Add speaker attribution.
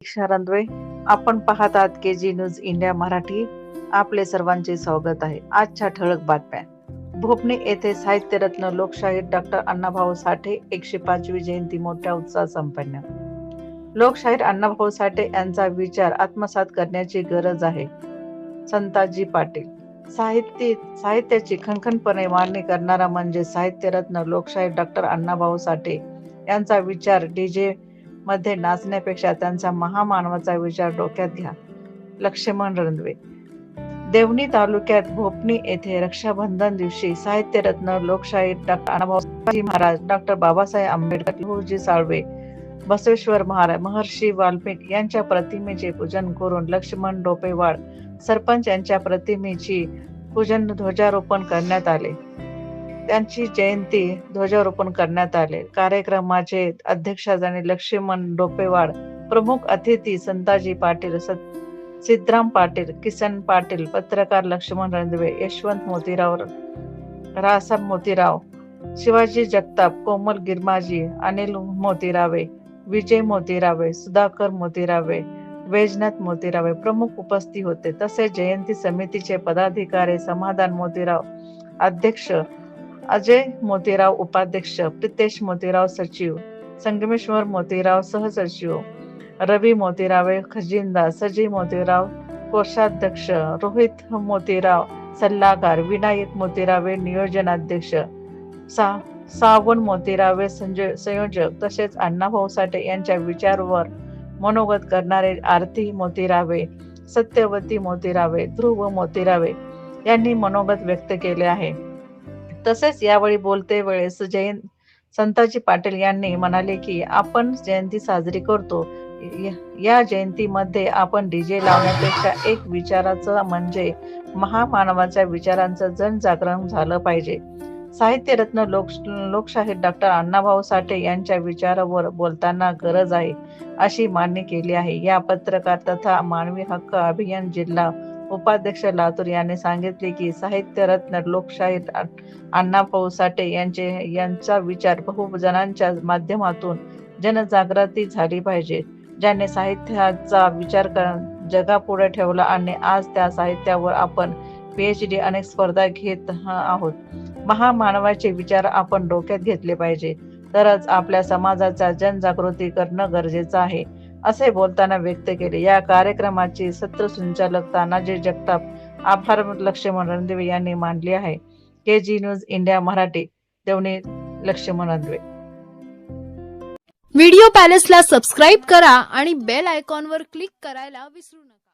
Speaker 1: दीक्षा रंधवे आपण पाहत आहात K G news India Marathi. आपले सर्वांचे स्वागत आहे. आजच्या ठळक बातम्या. भोपणे येथे साहित्यरत्न लोकशाहीर डॉक्टर अण्णाभाऊ साठे एकशे पाचवी जयंती मोठ्या उत्साहात संपन्न. लोकशाहीर अण्णाभाऊ साठे यांचा विचार आत्मसात करण्याची गरज आहे. संताजी पाटील. साहित्य साहित्याची खणखणपणे मांडणी करणारा म्हणजे साहित्यरत्न लोकशाहीर डॉक्टर अण्णाभाऊ साठे यांचा विचार डीजे मध्ये नाचण्यापेक्षा त्यांचा महामानवाचा विचार डोक्यात घ्या. लक्ष्मण रणवे. देवणी तालुक्यात भोपणी येथे रक्षाबंधन दिवशी साहित्यरत्न लोकशाहीर डॉक्टर महाराज डॉक्टर बाबासाहेब आंबेडकर लहुजी साळवे बसवेश्वर महाराज महर्षी वाल्मिक यांच्या प्रतिमेचे पूजन करून लक्ष्मण डोपेवाड सरपंच यांच्या प्रतिमेची पूजन ध्वजारोपण करण्यात आले. त्यांची जयंती ध्वजारोपण करण्यात आले. कार्यक्रमाचे अध्यक्षाने लक्ष्मण डोपेवाड प्रमुख अतिथी संताजी पाटील सिद्धराम पाटील किसन पाटील पत्रकार लक्ष्मण रणदिवे यशवंत मोतीराव रासाब मोतीराव शिवाजी जगताप कोमल गिरमाजी अनिल मोतीरावे विजय मोतीरावे सुधाकर मोतीरावे वैजनाथ मोतीरावे प्रमुख उपस्थित होते. तसेच जयंती समितीचे पदाधिकारी समाधान मोतीराव अध्यक्ष अजय मोतीराव उपाध्यक्ष प्रितेश मोतीराव सचिव संगमेश्वर मोतीराव सहसचिव रवी मोतीरावे खजिंदा सजी मोतीराव कोषाध्यक्ष रोहित मोतीराव सल्लागार विनायक मोतीरावे नियोजनाध्यक्ष सा सावण मोतीरावे संजय संयोजक तसेच अण्णाभाऊ साठे यांच्या विचारवर मनोगत करणारे आरती मोतीरावे सत्यवती मोतीरावे ध्रुव मोतीरावे यांनी मनोगत व्यक्त केले आहे. तसेच यावेळी बोलते वेळेस जयंत संताजी पाटील यांनी म्हणाले की आपण जयंती साजरी करतो. य- या जयंतीमध्ये आपण डीजे लावण्यापेक्षा एक विचाराचं म्हणजे महामानवाच्या विचारांचं जनजागरण झालं पाहिजे. साहित्यरत्न लोक लोकशाहीर डॉक्टर अण्णाभाऊ साठे यांच्या विचारावर बोलताना गरज आहे अशी मान्य केली आहे. या पत्रकार तथा मानवी हक्क अभियान जिल्हा उपाध्यक्ष लातूर यांनी सांगितले की साहित्यरत्न लोकशाहीर अण्णा अण्णाभाऊ साठे यांचे यांचा विचार बहुजनांच्या माध्यमातून जनजागृती झाली पाहिजे. ज्याने साहित्याचा विचार कर जगापुढे ठेवला आणि आज त्या साहित्यावर आपण पीएचडी अनेक स्पर्धा घेत आहोत. महामानवाचे विचार आपण डोक्यात घेतले पाहिजे. तरच आपल्या समाजाचा जनजागृती करणं गरजेचं आहे. असे बोलताना व्यक्त केले. या कार्यक्रमाची सत्र संचालक तानाजी जगताप आभार लक्ष्मण रणदिवे यांनी मांडली आहे. K G news India Marathi Devani Laxman Randive.
Speaker 2: Video पॅलेसला subscribe करा आणि बेल आयकॉनवर क्लिक करायला विसरू नका.